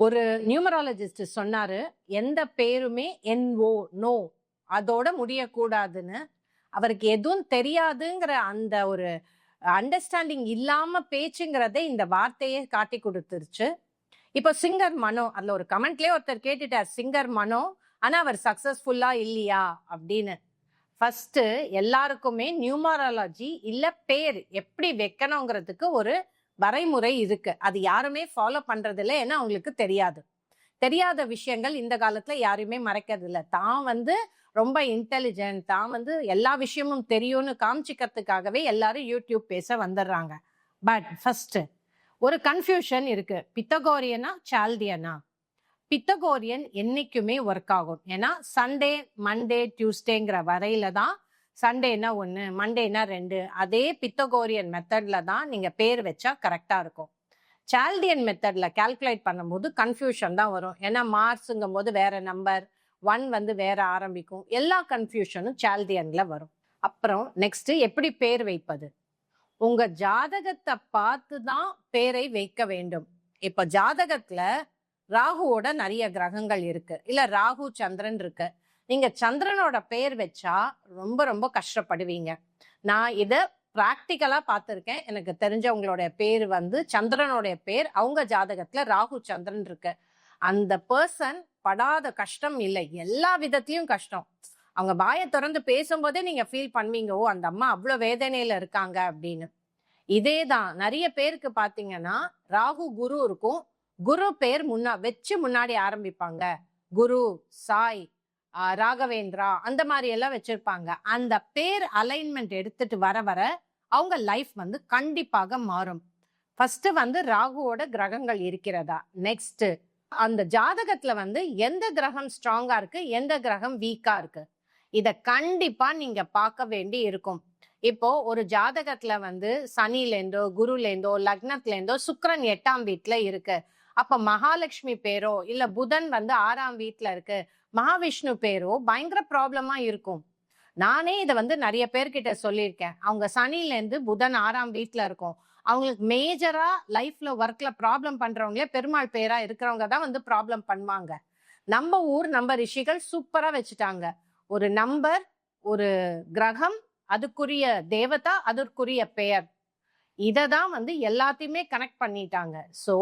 ஒரு நியூமராலஜிஸ்ட் சொன்னாரு எந்த பேருமே என்ஓ நோ அதோட முடியக்கூடாதுன்னு. அவருக்கு எதுவும் தெரியாதுங்கிற அந்த ஒரு அண்டர்ஸ்டாண்டிங் இல்லாம பேச்சுங்கிறதே இந்த வார்த்தையே காட்டி கொடுத்துருச்சு. இப்போ சிங்கர் மனோ அதுல ஒரு கமெண்ட்லயே ஒருத்தர் கேட்டுட்டார் சிங்கர் மனோ ஆனா அவர் சக்சஸ்ஃபுல்லா இல்லையா? அப்படின்னு. ஃபர்ஸ்ட் எல்லாருக்குமே நியூமராலஜி இல்ல பேர் எப்படி வைக்கணுங்கிறதுக்கு ஒரு வரைமுறை இருக்கு. அது யாருமே ஃபாலோ பண்றது ஏன்னா அவங்களுக்கு தெரியாது. தெரியாத விஷயங்கள் இந்த காலத்துல யாருமே மறைக்கிறது இல்லை தான் வந்து ரொம்ப இன்டெலிஜென்ட் தான் வந்து எல்லா விஷயமும் தெரியும்னு காமிச்சிக்கிறதுக்காகவே எல்லாரும் யூடியூப் பேச வந்துடுறாங்க. பட் ஃபர்ஸ்ட் ஒரு கன்ஃபியூஷன் இருக்கு. பித்தகோரியனா சால்டியனா? பித்தகோரியன் என்னைக்குமே ஒர்க் ஆகும். ஏன்னா சண்டே மண்டே டியூஸ்டேங்கிற வரையில தான் சண்டேனா ஒன்று மண்டேனா ரெண்டு அதே பித்தகோரியன் மெத்தடில் தான் நீங்கள் பேர் வச்சா கரெக்டாக இருக்கும். சால்டியன் மெத்தடில் கால்குலேட் பண்ணும்போது கன்ஃபியூஷன் தான் வரும். ஏன்னா மார்க்ஸுங்கும் போது வேறு நம்பர் ஒன் வந்து வேற ஆரம்பிக்கும். எல்லா கன்ஃபியூஷனும் சால்டியன்ல வரும். அப்புறம் நெக்ஸ்ட் எப்படி பேர் வைப்பது? உங்க ஜாதகத்தை பார்த்து தான் பேரை வைக்க வேண்டும். இப்போ ஜாதகத்துல ராகுவோட நிறைய கிரகங்கள் இருக்கு. இல்ல ராகு சந்திரன் இருக்கு. நீங்க சந்திரனோட பேர் வச்சா ரொம்ப ரொம்ப கஷ்டப்படுவீங்க. நான் இதை ப்ராக்டிக்கலாக பார்த்துருக்கேன். எனக்கு தெரிஞ்சவங்களுடைய பேர் வந்து சந்திரனுடைய பேர். அவங்க ஜாதகத்தில் ராகு சந்திரன் இருக்கு. அந்த பர்சன் படாத கஷ்டம் இல்லை. எல்லா விதத்தையும் கஷ்டம். அவங்க வாயை திறந்து பேசும்போதே நீங்கள் ஃபீல் பண்ணுவீங்க ஓ அந்த அம்மா அவ்வளோ வேதனையில் இருக்காங்க அப்படின்னு. இதே தான். நிறைய பேருக்கு பார்த்தீங்கன்னா ராகு குரு இருக்கும். குரு பேர் முன்னா வச்சு முன்னாடி ஆரம்பிப்பாங்க. குரு சாய் ராகவேந்திரா அந்த மாதிரி எல்லாம் வச்சிருப்பாங்க. அந்த பேர் அலைன்மெண்ட் எடுத்துட்டு வர வர அவங்க லைஃப் வந்து கண்டிப்பாக மாறும். ஃபர்ஸ்ட் வந்து ராகுவோட கிரகங்கள் இருக்கிறதா? நெக்ஸ்ட் அந்த ஜாதகத்துல வந்து எந்த கிரகம் ஸ்ட்ராங்கா இருக்கு? எந்த கிரகம் வீக்கா இருக்கு? இத கண்டிப்பா நீங்க பார்க்க வேண்டி இருக்கும். இப்போ ஒரு ஜாதகத்துல வந்து சனிலேருந்தோ குருலேந்தோ லக்னத்துலேருந்தோ சுக்கரன் எட்டாம் வீட்டுல இருக்கு. அப்ப மகாலட்சுமி பேரோ இல்ல புதன் வந்து ஆறாம் வீட்டுல இருக்கு. மகாவிஷ்ணு பேரோ பயங்கர ப்ராப்ளமா இருக்கும். நானே இதை வந்து நிறைய பேர்கிட்ட சொல்லியிருக்கேன். அவங்க சனிலேருந்து புதன் ஆறாம் வீட்டில் இருக்கும். அவங்களுக்கு மேஜரா லைஃப்ல ஒர்க்ல ப்ராப்ளம் பண்றவங்களே பெருமாள் பேரா இருக்கிறவங்க தான் வந்து ப்ராப்ளம் பண்ணுவாங்க. நம்ம ஊர் நம்ம ரிஷிகள் சூப்பரா வச்சுட்டாங்க. ஒரு நம்பர் ஒரு கிரகம் அதுக்குரிய தேவதா அதற்குரிய பெயர். இதை தான் வந்து எல்லாத்தையுமே கனெக்ட் பண்ணிட்டாங்க. ஸோ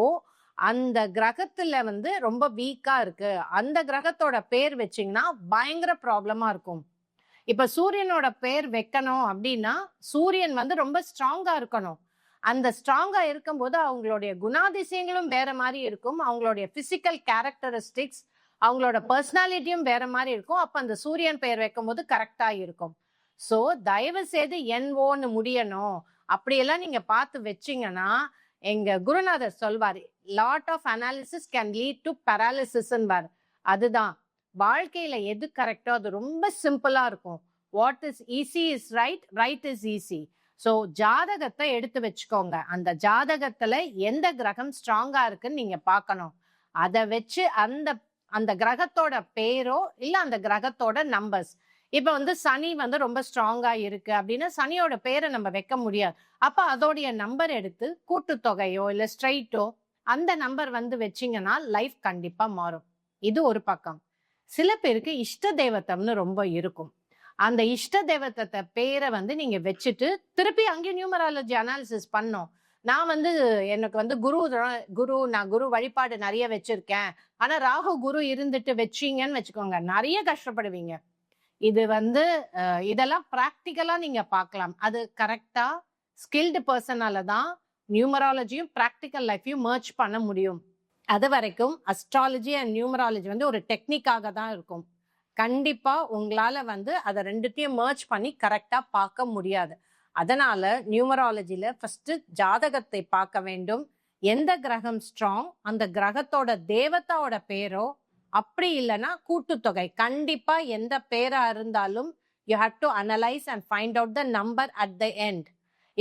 அந்த கிரகத்துல வந்து ரொம்ப வீக்கா இருக்கு. அந்த கிரகத்தோட பேர் வச்சீங்கன்னா பயங்கர ப்ராப்ளமா இருக்கும். இப்ப சூரியனோட பேர் வைக்கணும் அப்படின்னா சூரியன் வந்து ரொம்ப ஸ்ட்ராங்கா இருக்கணும். அந்த ஸ்ட்ராங்கா இருக்கும்போது அவங்களுடைய குணாதிசயங்களும் வேற மாதிரி இருக்கும். அவங்களுடைய பிசிக்கல் கேரக்டரிஸ்டிக்ஸ் அவங்களோட பர்சனாலிட்டியும் வேற மாதிரி இருக்கும். அப்ப அந்த சூரியன் பெயர் வைக்கும் போது கரெக்டா இருக்கும். ஸோ தயவு செய்து என்ஓன்னு முடியணும். அப்படியெல்லாம் நீங்க பார்த்து வச்சீங்கன்னா எங்க குருநாதர் சொல்வார் lot of analysis can lead to பேராலிசிஸ்ன்னு அதுதான். வாழ்க்கையில் எது கரெக்டோ அது ரொம்ப சிம்பிளாக இருக்கும். What is easy is right right is easy so ஜாதகத்தை எடுத்து வச்சுக்கோங்க. அந்த ஜாதகத்தில் எந்த கிரகம் ஸ்ட்ராங்காக இருக்குன்னு நீங்கள் பார்க்கணும். அதை வச்சு அந்த அந்த கிரகத்தோட பேரோ இல்லை அந்த கிரகத்தோட நம்பர்ஸ் இப்போ வந்து சனி வந்து ரொம்ப ஸ்ட்ராங்காக இருக்கு அப்படின்னா சனியோட பேரை நம்ம வைக்க முடியாது. அப்போ அதோடைய நம்பர் எடுத்து கூட்டுத்தொகையோ இல்லை ஸ்ட்ரைட்டோ அந்த நம்பர் வந்து வச்சிங்கன்னா லைஃப் கண்டிப்பாக மாறும். இது ஒரு பக்கம். சில பேருக்கு இஷ்ட தெய்வத்தம்னு ரொம்ப இருக்கும். அந்த இஷ்ட தெய்வத்தத்தை பேரை வந்து நீங்க வச்சுட்டு திருப்பி அங்கேயும் நியூமராலஜி அனாலிசிஸ் பண்ணோம். நான் வந்து எனக்கு வந்து குரு குரு நான் குரு வழிபாடு நிறைய வச்சிருக்கேன். ஆனா ராகு குரு இருந்துட்டு வச்சீங்கன்னு வச்சுக்கோங்க நிறைய கஷ்டப்படுவீங்க. இது வந்து இதெல்லாம் ப்ராக்டிக்கலா நீங்க பார்க்கலாம். அது கரெக்டா ஸ்கில்டு பர்சனால தான் நியூமராலஜியும் ப்ராக்டிக்கல் லைஃப்பையும் மர்ச் பண்ண முடியும். அது வரைக்கும் அஸ்ட்ராலஜி அண்ட் நியூமராலஜி வந்து ஒரு டெக்னிக்காக தான் இருக்கும். கண்டிப்பாக உங்களால் வந்து அதை ரெண்டுத்தையும் மர்ச் பண்ணி கரெக்டாக பார்க்க முடியாது. அதனால் நியூமராலஜியில் ஃபஸ்ட்டு ஜாதகத்தை பார்க்க வேண்டும். எந்த கிரகம் ஸ்ட்ராங் அந்த கிரகத்தோட தேவத்தாவோட பேரோ அப்படி இல்லைன்னா கூட்டுத்தொகை. கண்டிப்பாக எந்த பேராக இருந்தாலும் you have to analyse and find out the number at the end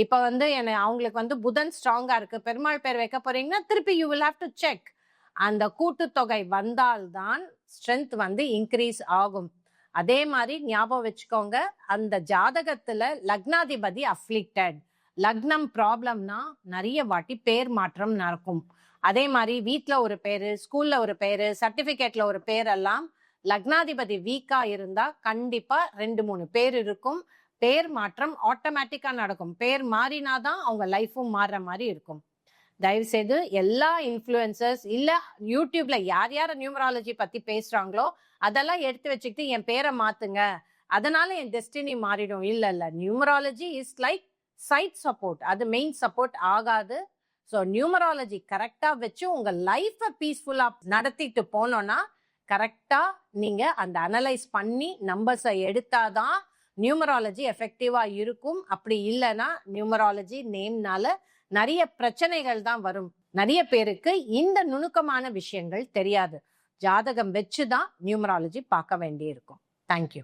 இப்போ வந்து என்ன அவங்களுக்கு வந்து புதன் ஸ்ட்ராங்கா இருக்கு. பெருமாள் பேர் வைக்க போறீங்கன்னா திருப்பி you will have to check அந்த கூட்டுத்தொகை வந்தால்தான் ஸ்ட்ரென்த் வந்து இன்க்ரீஸ் ஆகும். அதே மாதிரி ஞாபகம் வச்சுக்கோங்க அந்த ஜாதகத்துல லக்னாதிபதி அஃப்ளிக்டட் லக்னம் ப்ராப்ளம்னா நிறைய வாட்டி பேர் மாற்றம் நடக்கும். அதே மாதிரி வீட்டில் ஒரு பேர் ஸ்கூலில் ஒரு பேர் சர்டிஃபிகேட்டில் ஒரு பேர் எல்லாம் லக்னாதிபதி வீக்காக இருந்தால் கண்டிப்பாக ரெண்டு மூணு பேர் இருக்கும். பேர் மாற்றம் ஆட்டோமேட்டிக்காக நடக்கும். பேர் மாறினாதான் அவங்க லைஃபும் மாறுற மாதிரி இருக்கும். தயவு செய்து எல்லா இன்ஃப்ளூயன்சர்ஸ் இல்லை யூடியூப்ல யார் யார் நியூமராலஜி பத்தி பேசுறாங்களோ அதெல்லாம் எடுத்து வச்சுக்கிட்டு என் பேரை மாத்துங்க. அதனால என் டெஸ்டினி மாறிடும். இல்லை இல்லை. Numerology is like side support அது மெயின் சப்போர்ட் ஆகாது. ஸோ நியூமராலஜி கரெக்டாக வச்சு உங்கள் லைஃப்பை பீஸ்ஃபுல்லாக நடத்திட்டு போனோன்னா கரெக்டாக நீங்கள் அந்த அனலைஸ் பண்ணி நம்பர்ஸை எடுத்தாதான் நியூமராலஜி எஃபெக்டிவாக இருக்கும். அப்படி இல்லைன்னா நியூமராலஜி நேம்னால நிறைய பிரச்சனைகள் தான் வரும். நிறைய பேருக்கு இந்த நுணுக்கமான விஷயங்கள் தெரியாது. ஜாதகம் வச்சு தான் நியூமராலஜி பார்க்க வேண்டியிருக்கும். தேங்க்யூ